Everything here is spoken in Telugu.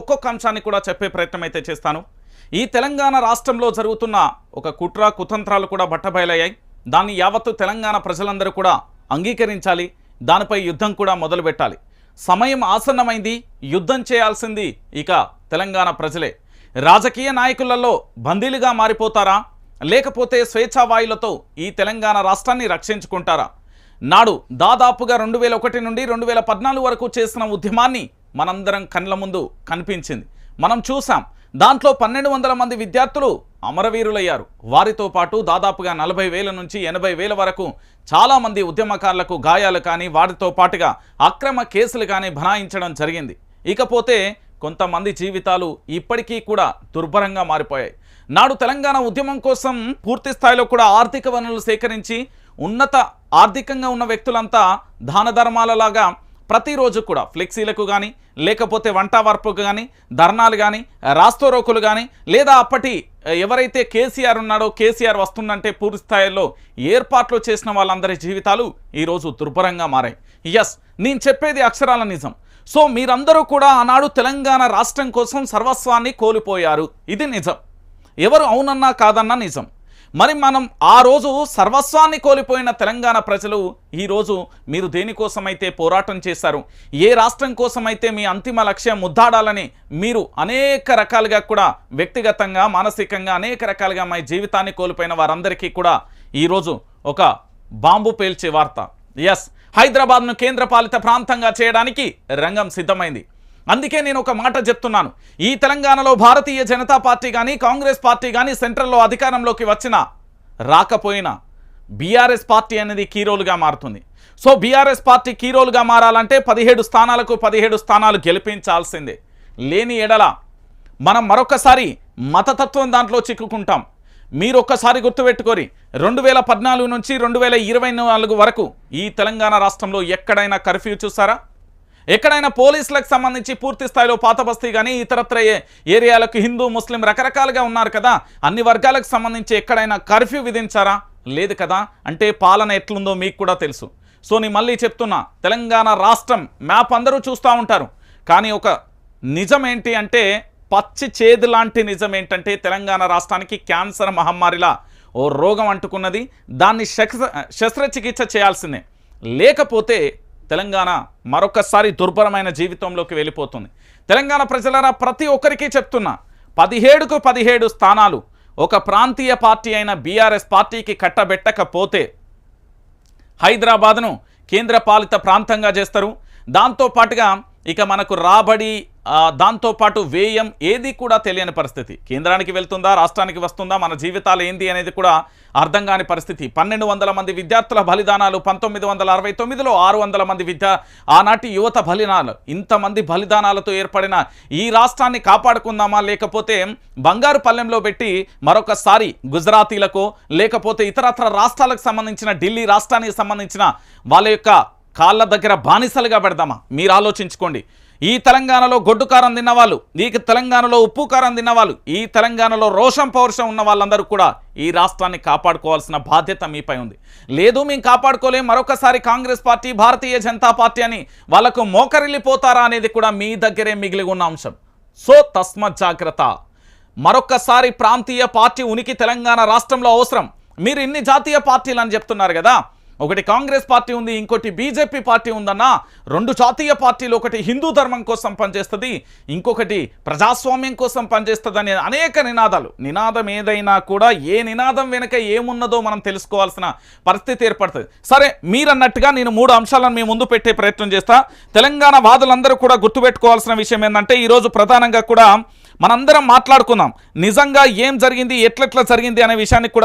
ఒక్కొక్క అంశాన్ని కూడా చెప్పే ప్రయత్నం అయితే చేస్తాను. ఈ తెలంగాణ రాష్ట్రంలో జరుగుతున్న ఒక కుట్ర కుతంత్రాలు కూడా బట్టబయలయ్యాయి. దాన్ని యావత్తు తెలంగాణ ప్రజలందరూ కూడా అంగీకరించాలి. దానిపై యుద్ధం కూడా మొదలుపెట్టాలి సమయం ఆసన్నమైంది. యుద్ధం చేయాల్సింది ఇక తెలంగాణ ప్రజలే. రాజకీయ నాయకులలో బందీలుగా మారిపోతారా? లేకపోతే స్వేచ్ఛావాయులతో ఈ తెలంగాణ రాష్ట్రాన్ని రక్షించుకుంటారా? నాడు దాదాపుగా రెండు వేల ఒకటి నుండి రెండు వేల పద్నాలుగు వరకు చేసిన ఉద్యమాన్ని మనందరం కళ్ళ ముందు కనిపించింది. మనం చూసాం దాంట్లో పన్నెండు వందల మంది విద్యార్థులు అమరవీరులయ్యారు. వారితో పాటు దాదాపుగా నలభై వేల నుంచి ఎనభై వేల వరకు చాలామంది ఉద్యమకారులకు గాయాలు కానీ వారితో పాటుగా అక్రమ కేసులు కానీ బనాయించడం జరిగింది. ఇకపోతే కొంతమంది జీవితాలు ఇప్పటికీ కూడా దుర్భరంగా మారిపోయాయి. నాడు తెలంగాణ ఉద్యమం కోసం పూర్తి స్థాయిలో కూడా ఆర్థిక వనరులు సేకరించి ఉన్నత ఆర్థికంగా ఉన్న వ్యక్తులంతా దాన ధర్మాలలాగా ప్రతిరోజు కూడా ఫ్లెక్సీలకు కానీ లేకపోతే వంట వార్పుకు కానీ ధర్నాలు కానీ రాస్తోరోకులు కానీ లేదా అప్పటి ఎవరైతే కేసీఆర్ ఉన్నాడో కేసీఆర్ వస్తుందంటే పూర్తి స్థాయిలో ఏర్పాట్లు చేసిన వాళ్ళందరి జీవితాలు ఈరోజు దుర్భరంగా మారాయి. ఎస్ నేను చెప్పేది అక్షరాల నిజం. సో మీరందరూ కూడా ఆనాడు తెలంగాణ రాష్ట్రం కోసం సర్వస్వాన్ని కోల్పోయారు. ఇది నిజం. ఎవరు అవునన్నా కాదన్నా నిజం. మరి మనం ఆ రోజు సర్వస్వాన్ని కోల్పోయిన తెలంగాణ ప్రజలు ఈరోజు మీరు దేనికోసమైతే పోరాటం చేశారు? ఏ రాష్ట్రం కోసమైతే మీ అంతిమ లక్ష్యం ముద్దాడాలని మీరు అనేక రకాలుగా కూడా వ్యక్తిగతంగా మానసికంగా అనేక రకాలుగా మీ జీవితాన్ని కోల్పోయిన వారందరికీ కూడా ఈరోజు ఒక బాంబు పేల్చే వార్త. ఎస్ హైదరాబాద్ను కేంద్రపాలిత ప్రాంతంగా చేయడానికి రంగం సిద్ధమైంది. అందుకే నేను ఒక మాట చెప్తున్నాను. ఈ తెలంగాణలో భారతీయ జనతా పార్టీ కానీ కాంగ్రెస్ పార్టీ కానీ సెంట్రల్లో అధికారంలోకి వచ్చినా రాకపోయినా బీఆర్ఎస్ పార్టీ అనేది కీరోలుగా మారుతుంది. సో బీఆర్ఎస్ పార్టీ కీరోలుగా మారాలంటే పదిహేడు స్థానాలకు పదిహేడు స్థానాలు గెలిపించాల్సిందే. లేని ఎడల మనం మరొకసారి మతతత్వం దాంట్లో చిక్కుకుంటాం. మీరు ఒక్కసారి గుర్తుపెట్టుకోరి రెండు వేల పద్నాలుగు నుంచి రెండు వేల ఇరవై నాలుగు వరకు ఈ తెలంగాణ రాష్ట్రంలో ఎక్కడైనా కర్ఫ్యూ చూసారా? ఎక్కడైనా పోలీసులకు సంబంధించి పూర్తి స్థాయిలో పాత బస్తీ కానీ ఇతరత్ర ఏరియాలకు హిందూ ముస్లిం రకరకాలుగా ఉన్నారు కదా? అన్ని వర్గాలకు సంబంధించి ఎక్కడైనా కర్ఫ్యూ విధించారా? లేదు కదా? అంటే పాలన ఎట్లుందో మీకు కూడా తెలుసు. సో నేను మళ్ళీ చెప్తున్నా తెలంగాణ రాష్ట్రం మ్యాప్ అందరూ చూస్తూ ఉంటారు. కానీ ఒక నిజం ఏంటి అంటే పచ్చి చేదు లాంటి నిజం ఏంటంటే తెలంగాణ రాష్ట్రానికి క్యాన్సర్ మహమ్మారిలా ఓ రోగం అంటుకున్నది. దాన్ని శస్త్ర శస్త్రచికిత్స చేయాల్సిందే. లేకపోతే తెలంగాణ మరొకసారి దుర్భరమైన జీవితంలోకి వెళ్ళిపోతుంది. తెలంగాణ ప్రజలరా ప్రతి ఒక్కరికి చెప్తున్నా పదిహేడుకు పదిహేడు స్థానాలు ఒక ప్రాంతీయ పార్టీ అయిన బీఆర్ఎస్ పార్టీకి కట్టబెట్టకపోతే హైదరాబాద్ను కేంద్రపాలిత ప్రాంతంగా చేస్తారు. దాంతో పాటుగా ఇక మనకు రాబడి దాంతోపాటు వ్యయం ఏది కూడా తెలియని పరిస్థితి. కేంద్రానికి వెళ్తుందా రాష్ట్రానికి వస్తుందా మన జీవితాలు ఏంది అనేది కూడా అర్థం కాని పరిస్థితి. పన్నెండు వందల మంది విద్యార్థుల బలిదానాలు పంతొమ్మిది వందల అరవై తొమ్మిదిలో ఆరు వందల మంది విద్యా ఆనాటి యువత బలిదానాలు ఇంతమంది బలిదానాలతో ఏర్పడిన ఈ రాష్ట్రాన్ని కాపాడుకుందామా లేకపోతే బంగారు పల్లెంలో పెట్టి మరొకసారి గుజరాతీలకు లేకపోతే ఇతరత్ర రాష్ట్రాలకు సంబంధించిన ఢిల్లీ రాష్ట్రానికి సంబంధించిన వాళ్ళ యొక్క కాళ్ళ దగ్గర బానిసలుగా పెడదామా? మీరు ఆలోచించుకోండి. ఈ తెలంగాణలో గొడ్డు కారం తిన్నవాళ్ళు ఈ తెలంగాణలో ఉప్పు కారం తిన్నవాళ్ళు ఈ తెలంగాణలో రోషం పౌరుషం ఉన్న వాళ్ళందరూ కూడా ఈ రాష్ట్రాన్ని కాపాడుకోవాల్సిన బాధ్యత మీపై ఉంది. లేదు మేము కాపాడుకోలేం. మరొకసారి కాంగ్రెస్ పార్టీ భారతీయ జనతా పార్టీ అని వాళ్ళకు మోకరిల్లిపోతారా అనేది కూడా మీ దగ్గరే మిగిలి ఉన్న అంశం. సో తస్మత్ జాగ్రత్త. మరొకసారి ప్రాంతీయ పార్టీ ఉనికి తెలంగాణ రాష్ట్రంలో అవసరం. మీరు ఇన్ని జాతీయ పార్టీలు అని చెప్తున్నారు కదా ఒకటి కాంగ్రెస్ పార్టీ ఉంది ఇంకోటి బీజేపీ పార్టీ ఉందన్న రెండు జాతీయ పార్టీలు ఒకటి హిందూ ధర్మం కోసం పనిచేస్తుంది ఇంకొకటి ప్రజాస్వామ్యం కోసం పనిచేస్తుంది అనేక నినాదాలు. నినాదం ఏదైనా కూడా ఏ నినాదం వెనుక ఏమున్నదో మనం తెలుసుకోవాల్సిన పరిస్థితి ఏర్పడుతుంది. సరే మీరన్నట్టుగా నేను మూడు అంశాలను మీ ముందు పెట్టే ప్రయత్నం చేస్తా. తెలంగాణ వాదులందరూ కూడా గుర్తుపెట్టుకోవాల్సిన విషయం ఏంటంటే ఈరోజు ప్రధానంగా కూడా మనందరం మాట్లాడుకుందాం నిజంగా ఏం జరిగింది ఎట్లెట్లా జరిగింది అనే విషయాన్ని కూడా